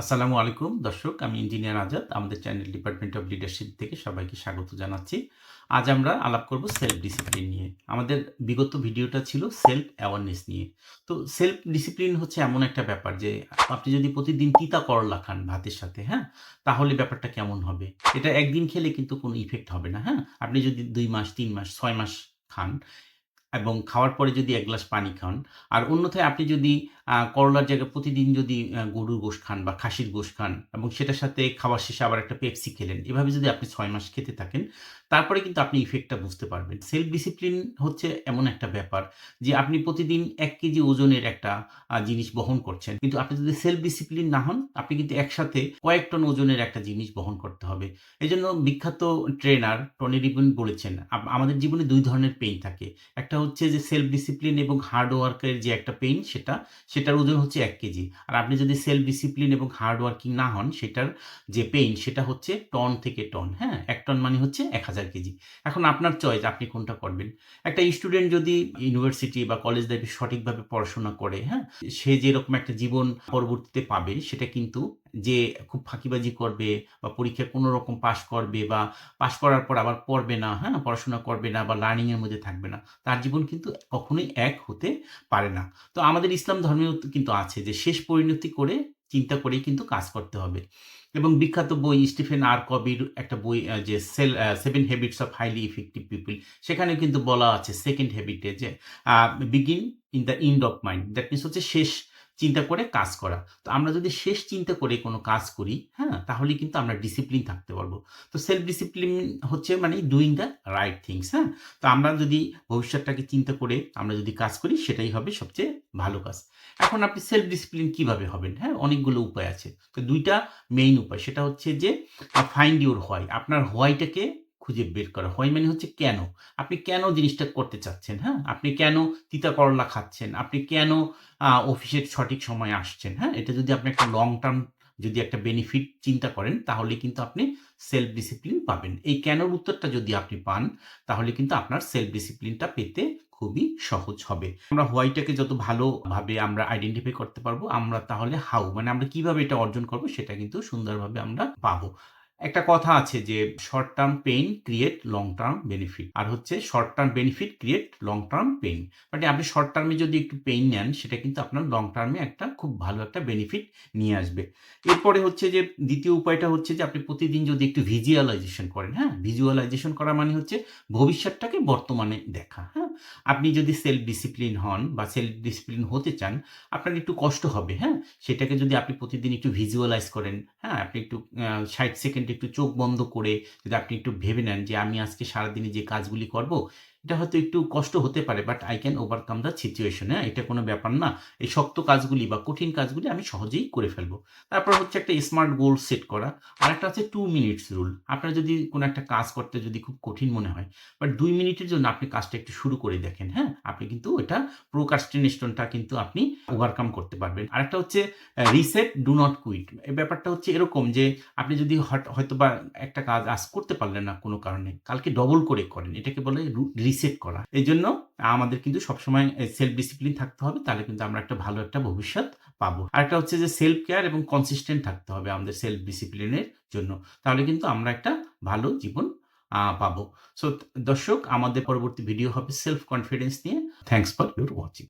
আসসালামু আলাইকুম। দর্শক, আমি ইঞ্জিনিয়ার আজাদ। আমাদের চ্যানেল ডিপার্টমেন্ট অফ লিডারশিপ থেকে সবাইকে স্বাগত জানাচ্ছি। আজ আমরা আলাপ করব সেলফ ডিসিপ্লিন নিয়ে। আমাদের বিগত ভিডিওটা ছিল সেলফ অ্যাওয়ারনেস নিয়ে। তো সেলফ ডিসিপ্লিন হচ্ছে এমন একটা ব্যাপার যে, আপনি যদি প্রতিদিন তিতা করলা খান ভাতের সাথে হ্যাঁ? তাহলে ব্যাপারটা কেমন হবে? এটা একদিন খেলে কিন্তু কোনো ইফেক্ট হবে না হ্যাঁ? আপনি যদি দুই মাস, তিন মাস, ছয় মাস খান এবং খাওয়ার পরে যদি এক গ্লাস পানি খান, আর অন্যথায় আপনি যদি করলার জায়গায় প্রতিদিন যদি গরুর গোশত খান বা খাসির গোশত খান এবং সেটার সাথে খাওয়ার শেষে আবার একটা পেপসি খেলেন। এভাবে যদি আপনি ছয় মাস খেতে থাকেন, তারপরে কিন্তু আপনি ইফেক্টটা বুঝতে পারবেন। সেলফ ডিসিপ্লিন হচ্ছে এমন একটা ব্যাপার যে আপনি প্রতিদিন এক কেজি ওজনের একটা জিনিস বহন করছেন। কিন্তু আপনি যদি সেলফ ডিসিপ্লিন না হন, আপনি কিন্তু একসাথে কয়েক টন ওজনের একটা জিনিস বহন করতে হবে। এই জন্য বিখ্যাত ট্রেনার টনি রিবন বলেছেন, আমাদের জীবনে দুই ধরনের পেইন থাকে। একটা হচ্ছে যে সেলফ ডিসিপ্লিন এবং হার্ড ওয়ার্ক এর যে একটা পেইন সেটা, সেটার ওজন হচ্ছে এক কেজি। আর আপনি যদি সেলফ ডিসিপ্লিন এবং হার্ড ওয়ার্কিং না হন, সেটার যে পেইন সেটা হচ্ছে টন থেকে টন, হ্যাঁ? এক টন মানে হচ্ছে ১০০০ কেজি। এখন আপনার চয়েস আপনি কোনটা করবেন। একটা স্টুডেন্ট যদি ইউনিভার্সিটি বা কলেজ লাইফে সঠিকভাবে পড়াশোনা করে, হ্যাঁ? সে যেরকম একটা জীবন পরবর্তীতে পাবে সেটা কিন্তু যে খুব ফাঁকিবাজি করবে বা পরীক্ষায় কোনো রকম পাস করবে বা পাস করার পর আবার পড়বে না, হ্যাঁ? পড়াশোনা করবে না বা লার্নিং এর মধ্যে থাকবে না। তার জীবন কিন্তু কখনোই এক হতে পারে না। তো আমাদের ইসলাম ধর্মেও কিন্তু আছে যে শেষ পরিণতি করে চিন্তা করেই কিন্তু কাজ করতে হবে। এবং বিখ্যাত বই স্টিফেন আর কবির একটা বই যে sell seven 7 habits of highly effective people সেখানে কিন্তু বলা আছে সেকেন্ড হ্যাবিটে যে begin in the end of mind. That means হচ্ছে শেষ চিন্তা করে কাজ করা। তো আমরা যদি শেষ চিন্তা করে কোনো কাজ করি, হ্যাঁ? তাহলে কিন্তু আমরা ডিসিপ্লিন থাকতে পারব। তো সেলফ ডিসিপ্লিন হচ্ছে মানে ডুইং দ্য রাইট থিংস, হ্যাঁ? তো আমরা যদি ভবিষ্যৎটাকে চিন্তা করে আমরা যদি কাজ করি সেটাই হবে সবচেয়ে ভালো কাজ। এখন আপনি সেলফ ডিসিপ্লিন কীভাবে হবেন, হ্যাঁ? অনেকগুলো উপায় আছে। তো ২ টা মেইন উপায়। সেটা হচ্ছে যে ফাইন্ড ইউর হোয়াই। আপনার হোয়াইটাকে খুঁজে বের করা। হোয়াই মানে হচ্ছে কেন? আপনি কেন জিনিসটা করতে চাচ্ছেন, হ্যাঁ? আপনি কেন তিতা করলা খাচ্ছেন? আপনি কেন অফিসের সঠিক সময়ে আসছেন, হ্যাঁ? এটা যদি আপনি একটা লং টার্ম যদি একটা বেনিফিট চিন্তা করেন তাহলে কিন্তু আপনি সেলফ ডিসিপ্লিন পাবেন। এই কেনর উত্তরটা যদি আপনি পান তাহলে কিন্তু আপনার সেলফ ডিসিপ্লিনটা পেতে খুবই সহজ হবে। আমরা হোয়াইটাকে যত ভালোভাবে আমরা আইডেন্টিফাই করতে পারব, আমরা তাহলে হাউ মানে আমরা কীভাবে এটা অর্জন করব সেটা কিন্তু সুন্দরভাবে আমরা পাবো। একটা কথা আছে যে short term pain create long term benefit. আর হচ্ছে short term benefit create long term pain. মানে আপনি শর্ট টার্মে যদি একটু পেইন নেন সেটা কিন্তু আপনার লং টার্মে একটা খুব ভালো একটা বেনিফিট নিয়ে আসবে। এরপরে হচ্ছে যে দ্বিতীয় উপায়টা হচ্ছে যে আপনি প্রতিদিন যদি একটু ভিজুয়ালাইজেশন করেন, হ্যাঁ? ভিজুয়ালাইজেশন করা মানে হচ্ছে ভবিষ্যৎটাকে বর্তমানে দেখা, হ্যাঁ? আপনি যদি সেলফ ডিসিপ্লিন হন বা সেলফ ডিসিপ্লিন হতে চান, আপনার একটু কষ্ট হবে, হ্যাঁ? সেটাকে যদি আপনি প্রতিদিন একটু ভিজুয়ালাইজ করেন, হ্যাঁ? আপনি একটু ষাট ৬০ সেকেন্ড একটু চোখ বন্ধ করে যদি আপনি একটু ভেবে নেন যে আমি আজকে সারাদিনে যে কাজগুলি করব, এটা হয়তো একটু কষ্ট হতে পারে but I can overcome the situation, হ্যাঁ? এটা কোনো ব্যাপার না। এই শক্ত কাজগুলি বা কঠিন কাজগুলি আমি সহজেই করে ফেলব তারপর হচ্ছে একটা স্মার্ট গোল সেট করা। আর একটা হচ্ছে টু মিনিটস রুল। আপনার যদি কোনো একটা কাজ করতে যদি খুব কঠিন মনে হয়, বাট দুই মিনিটের জন্য আপনি কাজটা একটু শুরু করে দেখেন, হ্যাঁ? আপনি কিন্তু এটা procrastination টা কিন্তু আপনি ওভারকাম করতে পারবেন। আরেকটা হচ্ছে রিসেট ডু নট কুইট। এই ব্যাপারটা হচ্ছে এরকম যে আপনি যদি হট হয়তোবা একটা কাজ আজ করতে পারলেন না কোনো কারণে, কালকে ডবল করে করেন। এটাকে বলে রিসেট করা। এই জন্য আমাদের কিন্তু সবসময় সেলফ ডিসিপ্লিন থাকতে হবে। তাহলে কিন্তু আমরা একটা ভালো একটা ভবিষ্যৎ পাবো। আরেকটা হচ্ছে যে সেলফ কেয়ার এবং কনসিস্টেন্ট থাকতে হবে আমাদের সেলফ ডিসিপ্লিনের জন্য। তাহলে কিন্তু আমরা একটা ভালো জীবন পাবো। সো দর্শক, আমাদের পরবর্তী ভিডিও হবে সেলফ কনফিডেন্স নিয়ে। Thanks for your watching.